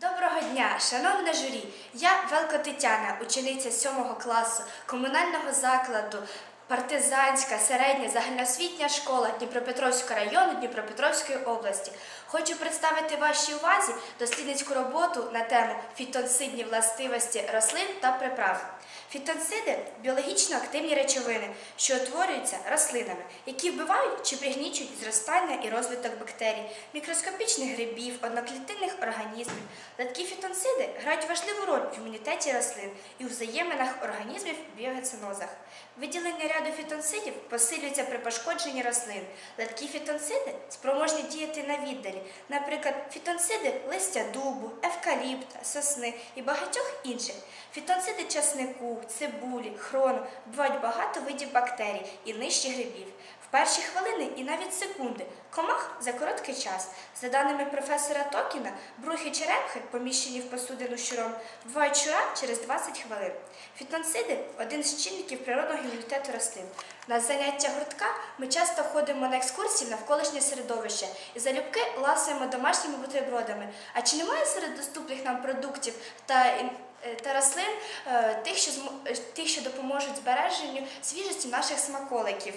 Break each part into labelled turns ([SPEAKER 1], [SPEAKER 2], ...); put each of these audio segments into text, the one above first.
[SPEAKER 1] Доброго дня, шановне журі! Я Велко Тетяна, учениця 7 класу комунального закладу Партизанська середня загальноосвітня школа Дніпропетровського району Дніпропетровської області. Хочу представити вашій увазі дослідницьку роботу на тему фітонцидні властивості рослин та приправ. Фітонциди біологічно активні речовини, що утворюються рослинами, які вбивають чи пригнічують зростання і розвиток бактерій, мікроскопічних грибів, одноклітинних організмів. Такі фітонциди грають важливу роль в імунітеті рослин і у взаєминах організмів в біогецинозах. Виділення ряду фітонцидів посилюється при пошкодженні рослин. Латкі фітонциди спроможні діяти на віддалі, наприклад, фітонциди листя дубу, евкаліпта, сосни і багатьох інших. Фітонциди часнику, цибулі, хрону бувають багато видів бактерій і нижче грибів. В перші хвилини і навіть секунди комах за короткий час. За даними професора Токіна, брухи черепхи, поміщені в посудину щуром, вбивають щура через 20 хвилин. Фітонциди один з чинників природного імунітету рослин. На заняття гуртка ми часто ходимо на екскурсії в навколишнє середовище і залюбки ласуємо домашніми бутербродами. А чи немає серед доступних нам продуктів та е, та рослин е, тих, що е, тих, що допоможуть збереженню свіжості наших смаколиків.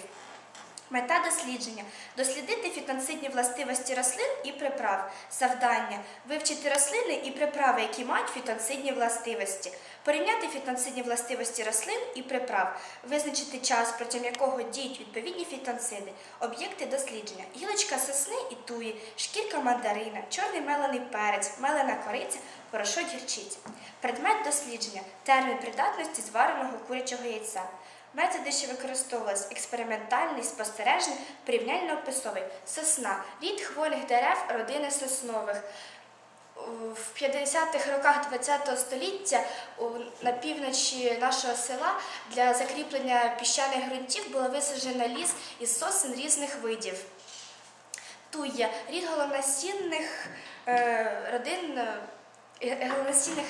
[SPEAKER 1] Мета дослідження дослідити фітонцидні властивості рослин і приправ. Завдання вивчити рослини і приправи, які мають фітонцидні властивості, порівняти фітонцидні властивості рослин і приправ, визначити час, протягом якого діють відповідні фітонциди, об'єкти дослідження, гілочка сосни і туї, шкірка мандарина, чорний мелений перець, мелена кориця, порошок гірчиці. Предмет дослідження термін придатності звареного курячого яйця. Методи, що використовувалися експериментальний, спостережний, порівняльно-описовий. Сосна рід хвойних дерев родини соснових. В 50-х роках ХХ століття на півночі нашого села для закріплення піщаних ґрунтів було висаджено ліс із сосен різних видів. Туя рід головносінних е, родин. Е,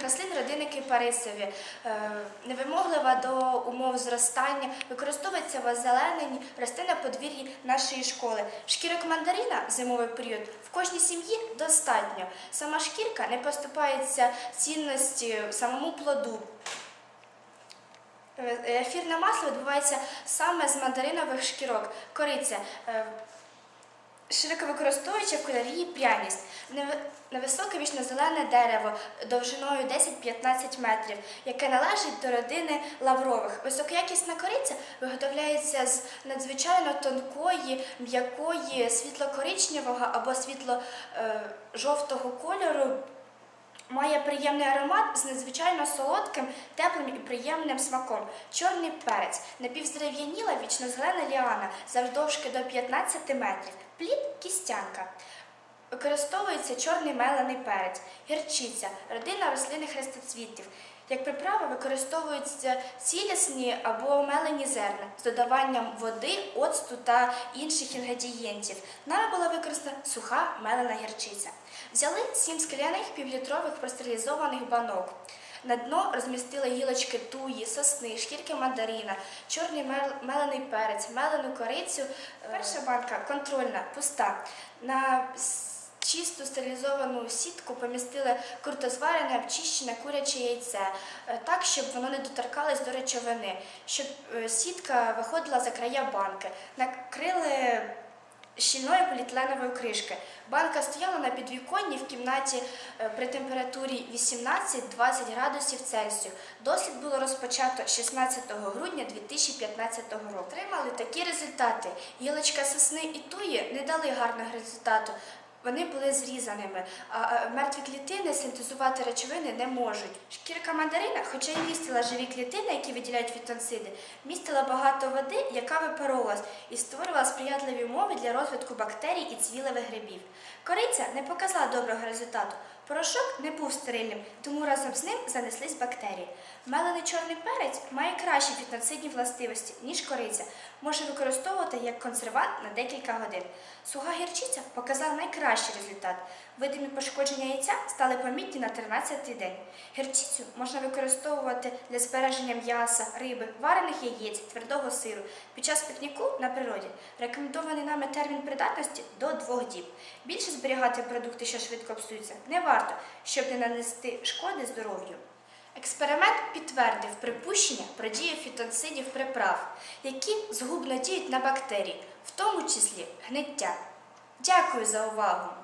[SPEAKER 1] рослин родини кипарисові, е, невимоглива до умов зростання, використовується в озелененні, росте на подвір'ї нашої школи. Шкірок мандарина в зимовий період в кожній сім'ї достатньо. Сама шкірка не поступається цінності самому плоду. Е, Ефірне масло відбувається саме з мандаринових шкірок. Кориця е, широко використовуючи в кулінарії пряність. Невисоке вічно-зелене дерево довжиною 10-15 метрів, яке належить до родини лаврових. Високоякісна кориця виготовляється з надзвичайно тонкої, м'якої, світло-коричневого або світло-жовтого кольору. Має приємний аромат з надзвичайно солодким, теплим і приємним смаком. Чорний перець, напівздерев'яніла вічно-зелена ліана, завдовжки до 15 метрів. Плід кістянка. Використовується чорний мелений перець, гірчиця, родина рослинних хрестоцвітів. Як приправа використовуються цілісні або мелені зерна з додаванням води, оцту та інших інгредієнтів. Нами була використана суха мелена гірчиця. Взяли сім скляних півлітрових простерилізованих банок. На дно розмістили гілочки туї, сосни, шкірки мандарина, чорний мелений перець, мелену корицю. Перша банка контрольна, пуста. На чисту стерилізовану сітку помістили крутозварене, обчищене куряче яйце, е, так, щоб воно не доторкалось до речовини, щоб е, сітка виходила за края банки. Накрили щільної поліетиленової кришки. Банка стояла на підвіконні в кімнаті е, при температурі 18-20 градусів Цельсію. Дослід було розпочато 16 грудня 2015 року. Отримали такі результати. Гілочка сосни і туї не дали гарного результату. Вони були зрізаними, мертві клітини синтезувати речовини не можуть. Шкірка мандарина, хоча й містила живі клітини, які виділяють фітонциди, містила багато води, яка випарувалась, і створювала сприятливі умови для розвитку бактерій і цвілевих грибів. Кориця не показала доброго результату. Порошок не був стерильним, тому разом з ним занеслись бактерії. Мелений чорний перець має кращі фітонцидні властивості, ніж кориця. можна використовувати як консервант на декілька годин. Суха гірчиця показала найкращий результат. Видимі пошкодження яйця стали помітні на 13-й день. Гірчицю можна використовувати для збереження м'яса, риби, варених яєць, твердого сиру під час пікніку на природі. Рекомендований нами термін придатності до двох діб. Більше зберігати продукти, що швидко псуються, не варто, щоб не нанести шкоди здоров'ю. Експеримент підтвердив припущення про дію фітонцидів приправ, які згубно діють на бактерії, в тому числі гниття. Дякую за увагу!